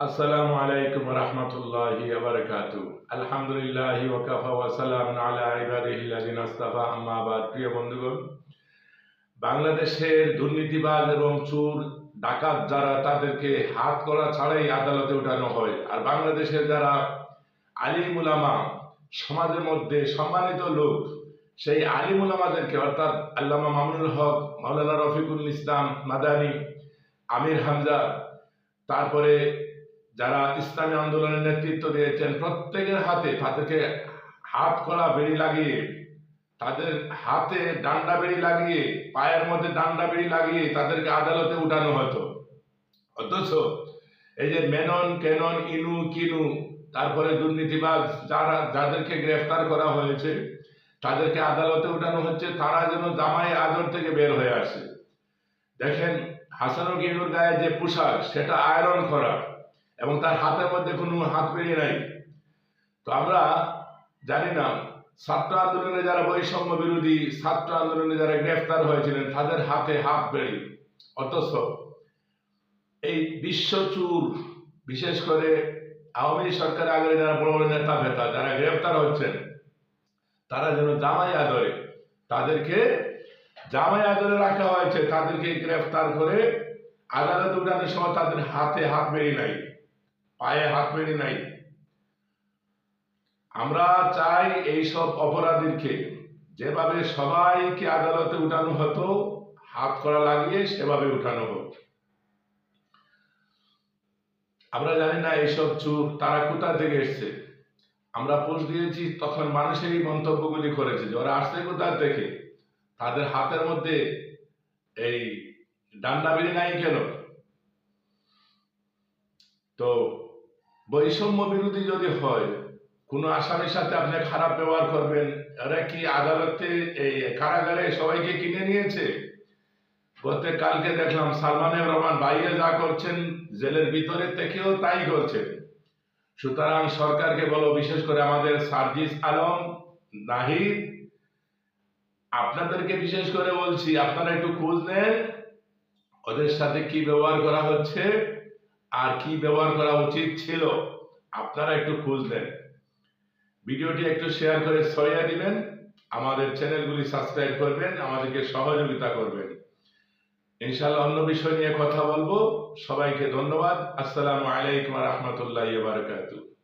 আসসালামু আলাইকুম রহমতুল্লাহি বারাকাতু আলহামদুলিল্লাহ ওয়াকাফা ওয়া সালামুন আলা ইসতাফা আম্মা বাদ। প্রিয় বন্ধুগণ, বাংলাদেশের দুর্নীতিবাজ এবং চোর, ডাকাত যারা, তাদেরকে হাত করা ছাড়াই আদালতে উঠানো হয়। আর বাংলাদেশের যারা আলিম উলামা, সমাজের মধ্যে সম্মানিত লোক, সেই আলিম উলামাদেরকে, অর্থাৎ আল্লামা মামুনুল হক, মাওলানা রফিকুল ইসলাম মাদানী, আমির হামজা, তারপরে যারা ইসলামী আন্দোলনের নেতৃত্ব দিয়েছেন, প্রত্যেকের হাতে তাদেরকে হাত করা বেড়ি লাগিয়ে, তাদের হাতে ডান্ডা বেড়ি লাগিয়ে, পায়ের মধ্যে ডান্ডা বেড়ি লাগিয়ে তাদেরকে আদালতে উঠানো হতো। অথচ এই যে মেনন, কেনন, ইনু, কিনু, তারপরে দুর্নীতিবাজ যারা, যাদেরকে গ্রেফতার করা হয়েছে, তাদেরকে আদালতে উঠানো হচ্ছে, তারা যেন জামাই আদর থেকে বের হয়ে আসে। দেখেন হাসানুল গিনুর গায়ে যে পোশাক, সেটা আয়রন করা এবং তার হাতের মধ্যে কোনো হাত বেরিয়ে নাই। তো আমরা জানি না ছাত্র আন্দোলনে যারা বৈষম্য বিরোধী ছাত্র আন্দোলনে যারা গ্রেফতার হয়েছিলেন, তাদের হাতে হাত বেড়ি অথচ এই বিশ্বচুর, বিশেষ করে আওয়ামী সরকারের আগে যারা বড় বড় নেতা ভেতা, যারা গ্রেফতার হচ্ছেন, তারা যেন জামাই আদরে, তাদেরকে জামাই আদরে রাখা হয়েছে, তাদেরকে গ্রেফতার করে আদালত উঠানোর সময় তাদের হাতে হাত বেরি নাই। পায়ে হাত বেরি নাই। আমরা চাই এইসব অপরাধীকে যেভাবে সবাইকে আদালতে উঠানো হতো, হাত করা লাগিয়ে সেভাবে উঠানো হোক। আমরা জানি না এইসব চুপ তারা কোথা থেকে এসছে। আমরা পোস্ট দিয়েছি, তখন মানুষের এই মন্তব্যগুলি করেছে যে ওরা আসছে কোথা থেকে? তাদের হাতের মধ্যে এই ডান্ডা বেরি নাই কেন? তো বৈষম্য বিরোধী যদি হয়, কোন আসামির সাথে আপনি খারাপ ব্যবহার করবেন? এরা কি আদালতে এই কারাগারে সবাইকে কিনে নিয়েছে? গত কালকে দেখলাম সালমান রহমান বাইরে যা করছেন, জেলের ভিতরে থেকেও তাই করছেন। সুতরাং সরকারকে বলো, বিশেষ করে আমাদের সার্জিস আলম, নাহিদ, আপনাদেরকে বিশেষ করে বলছি, আপনারা একটু খোঁজ নেন, ওদের সাথে কি ব্যবহার করা হচ্ছে। আর কি ব্যবহার করা উচিত ছিল, আপনারা একটু খুঁজলেন ভিডিওটি একটু শেয়ার করে ছড়িয়ে দিবেন, আমাদের চ্যানেলগুলি সাবস্ক্রাইব করবেন, আমাদেরকে সহযোগিতা করবেন। ইনশাল্লাহ অন্য বিষয় নিয়ে কথা বলব। সবাইকে ধন্যবাদ। আসসালামু আলাইকুম রহমতুল্লাহ বারকাতুহ।